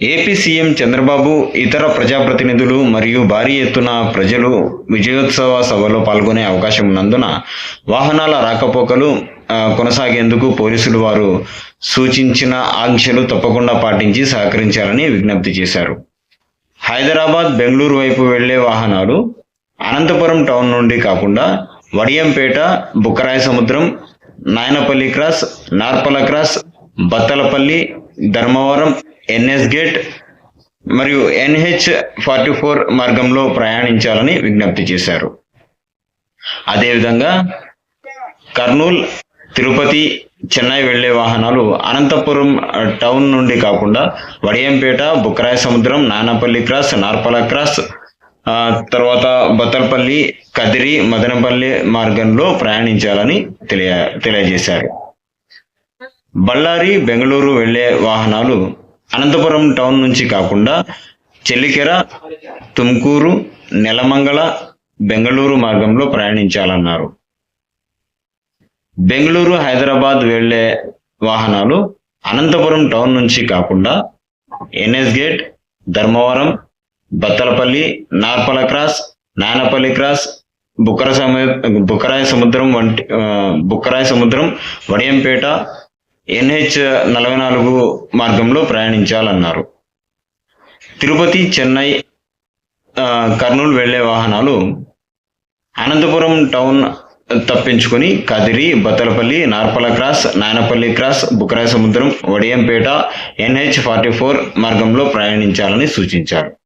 AP CM Chandrababu ఇతర ప్రజాప్రతినిధులు మరియు భారీ ఎత్తున ప్రజలు విజయోత్సవ సభలో పాల్గొనే అవకాశం ఉన్నందున వాహనాల రాకపోకలు కొనసాగేందుకు పోలీసులు వారు సూచించిన ఆంక్షలు తప్పకుండా పాటించి సహకరించాలని విజ్ఞప్తి చేశారు. హైదరాబాద్ బెంగళూరు వైపు వెళ్ళే వాహనాలు అనంతపురం టౌన్ నుండి కాకుండా Vadiyampeta Bukkarayasamudram Nayanapalli cross Narpala cross Bathalapalli Dharmavaram NS gate మరియు ఎన్హెచ్ ఫార్టీ ఫోర్ మార్గంలో ప్రయాణించాలని విజ్ఞప్తి చేశారు. అదేవిధంగా కర్నూల్ తిరుపతి చెన్నై వెళ్ళే వాహనాలు అనంతపురం టౌన్ నుండి కాకుండా వడియంపేట బుక్కరాయ సముద్రం నానపల్లి క్రాస్ నార్పల క్రాస్ తర్వాత బత్తలపల్లి కదిరి మదనపల్లి మార్గంలో ప్రయాణించాలని తెలియ తెలియజేశారు. బళ్ళారి బెంగళూరు వెళ్ళే వాహనాలు అనంతపురం టౌన్ నుంచి కాకుండా చెల్లికెర తుమ్కూరు నెలమంగళ బెంగళూరు మార్గంలో ప్రయాణించాలన్నారు. బెంగళూరు హైదరాబాద్ వెళ్ళే వాహనాలు అనంతపురం టౌన్ నుంచి కాకుండా NS gate Dharmavaram Bathalapalli Narpala cross Nanapalli cross బుక్కర సమ బుక్కరాయ సముద్రం వంటి బుక్కరాయ సముద్రం వడియంపేట ఎన్హెచ్ నలభై నాలుగు మార్గంలో ప్రయాణించాలన్నారు. తిరుపతి చెన్నై కర్నూలు వెళ్ళే వాహనాలు అనంతపురం టౌన్ తప్పించుకొని Kadiri Bathalapalli Narpala cross Nayanapalli cross Bukkarayasamudram Vadiyampeta NH forty four మార్గంలో ప్రయాణించాలని సూచించారు.